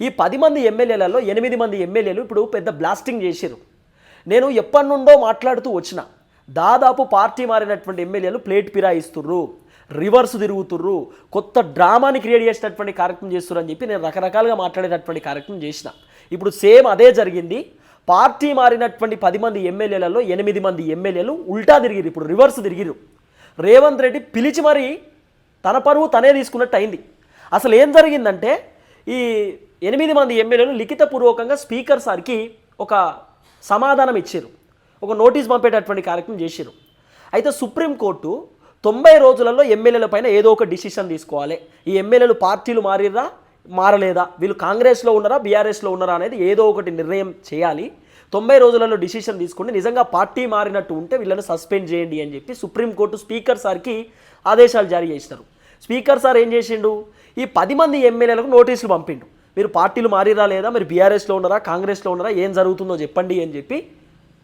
ఈ పది మంది ఎమ్మెల్యేలలో ఎనిమిది మంది ఎమ్మెల్యేలు ఇప్పుడు పెద్ద బ్లాస్టింగ్ చేశారు నేను ఎప్పటి నుండో మాట్లాడుతూ వచ్చిన. దాదాపు పార్టీ మారినటువంటి ఎమ్మెల్యేలు ప్లేట్ పిరాయిస్తుర్రు రివర్స్ తిరుగుతుర్రు కొత్త డ్రామాని క్రియేట్ చేసినటువంటి కార్యక్రమం చేస్తుర్రు అని చెప్పి నేను రకరకాలుగా మాట్లాడేటటువంటి కార్యక్రమం చేసిన. ఇప్పుడు సేమ్ అదే జరిగింది. పార్టీ మారినటువంటి పది మంది ఎమ్మెల్యేలలో ఎనిమిది మంది ఎమ్మెల్యేలు ఉల్టా తిరిగిరు ఇప్పుడు రివర్స్ తిరిగిరు రేవంత్ రెడ్డి పిలిచి మరి తన పరువు తనే తీసుకున్నట్టు అయింది. అసలు ఏం జరిగిందంటే ఈ ఎనిమిది మంది ఎమ్మెల్యేలు లిఖితపూర్వకంగా స్పీకర్ సార్కి ఒక సమాధానం ఇచ్చారు. ఒక నోటీస్ పంపేటటువంటి కార్యక్రమం చేశారు. అయితే సుప్రీంకోర్టు తొంభై రోజులలో ఎమ్మెల్యేల పైన ఏదో ఒక డిసిషన్ తీసుకోవాలి. ఈ ఎమ్మెల్యేలు పార్టీలు మారిరా మారలేదా? వీళ్ళు కాంగ్రెస్లో ఉన్నారా బీఆర్ఎస్లో ఉన్నారా అనేది ఏదో ఒకటి నిర్ణయం చేయాలి. తొంభై రోజులలో డిసిషన్ తీసుకుంటే నిజంగా పార్టీ మారినట్టు ఉంటే వీళ్ళని సస్పెండ్ చేయండి అని చెప్పి సుప్రీంకోర్టు స్పీకర్ సార్కి ఆదేశాలు జారీ చేసినారు. స్పీకర్ సార్ ఏం చేసిండు? ఈ పది మంది ఎమ్మెల్యేలకు నోటీసులు పంపిండు. మీరు పార్టీలు మారిరా లేదా? మీరు బీఆర్ఎస్లో ఉన్నారా? కాంగ్రెస్లో ఉన్నారా? ఏం జరుగుతుందో చెప్పండి అని చెప్పి